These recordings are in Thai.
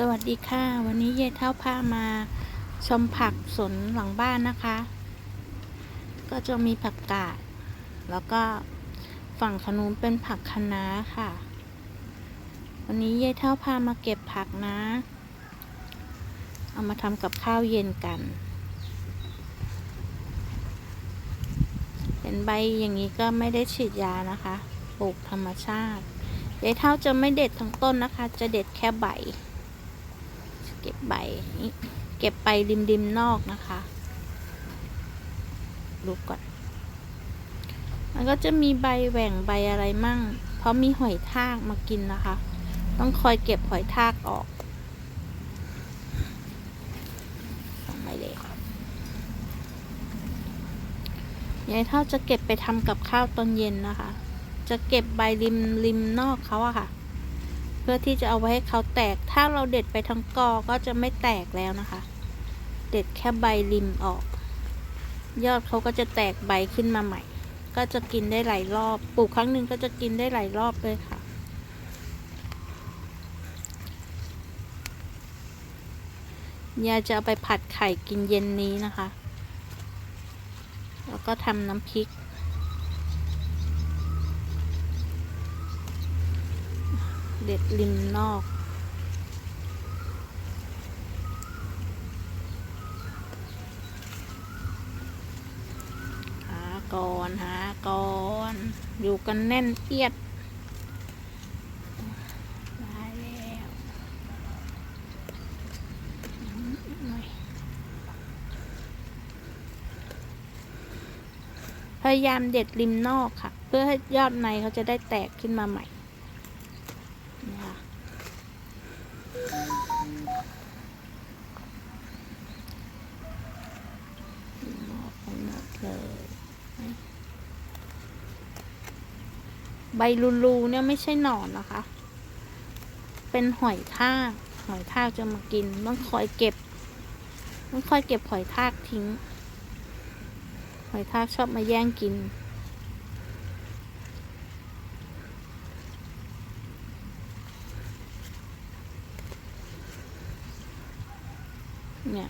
สวัสดีค่ะ วันนี้เยายเท่าพามาชมผักสวนหลังบ้านนะคะ ก็จะมีผักกาด แล้วก็ฝั่งขนุนเป็นผักคะน้าค่ะ วันนี้เยายเท่าพามาเก็บผักนะ เอามาทำกับข้าวเย็นกันเห็นใบอย่างนี้ก็ไม่ได้ฉีดยานะคะ ปลูกธรรมชาติยายเท่าจะไม่เด็ดทั้งต้นนะคะ จะเด็ดแค่ใบ เก็บใบเก็บไปริมริมนอกนะคะดูก่อน มันก็จะมีใบแหว่งใบอะไรมั่ง เพราะมีหอยทากมากินนะคะ ต้องคอยเก็บหอยทากออกสองใบเลยยายเท่าจะเก็บไปทำกับข้าวตอนเย็นนะคะ จะเก็บใบริมริมนอกเขาอะค่ะ พื่อที่จะเอาไว้ให้เขาแตก ถ้าเราเด็ดไปทั้งกอก็จะไม่แตกแล้วนะคะ เด็ดแค่ใบริมออก ยอดเขาก็จะแตกใบขึ้นมาใหม่ ก็จะกินได้หลายรอบ ปลูกครั้งหนึ่งก็จะกินได้หลายรอบเลยค่ะยาจะเอาไปผัดไข่กินเย็นนี้นะคะ แล้วก็ทำน้ำพริก เด็ดริมนอก หาก่อนหาก่อน อยู่กันแน่นเอียดพยายามเด็ดริมนอกค่ะ เพื่อให้ยอดในเขาจะได้แตกขึ้นมาใหม่นี่ค่ะริมนอกทั้งหมดเลย ใบลูๆเนี่ยไม่ใช่หนอนนะคะ เป็นหอยทาก หอยทากจะมากิน ต้องคอยเก็บ ต้องคอยเก็บหอยทากทิ้ง หอยทากชอบมาแย่งกิน เนี่ย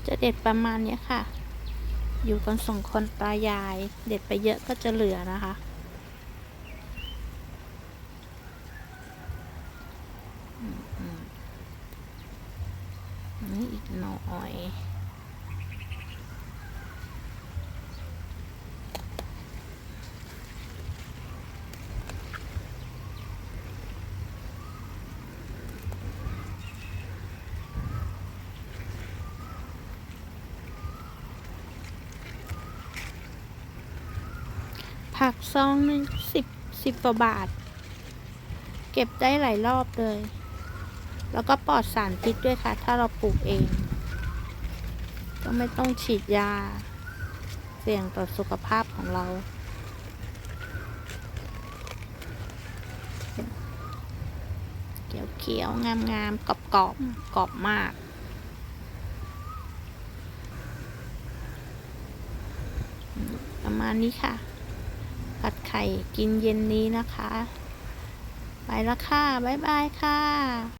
ก็จะเด็ดประมาณนี้ค่ะ อยู่กันสองคนตายาย เด็ดไปเยอะก็จะเหลือนะคะอืมอืมนี่อีกหน่อย ผักซองหนึ่งสิบสิบกว่าบาท เก็บได้หลายรอบเลย แล้วก็ปลอดสารพิษด้วยค่ะ ถ้าเราปลูกเอง ก็ไม่ต้องฉีดยา เสี่ยงต่อสุขภาพของเรา เขียวเขียวงามๆกรอบกรอบๆ กรอบมากประมาณนี้ค่ะ ผัดไข่กินเย็นนี้นะคะ ไปละค่ะ บ๊ายบายค่ะ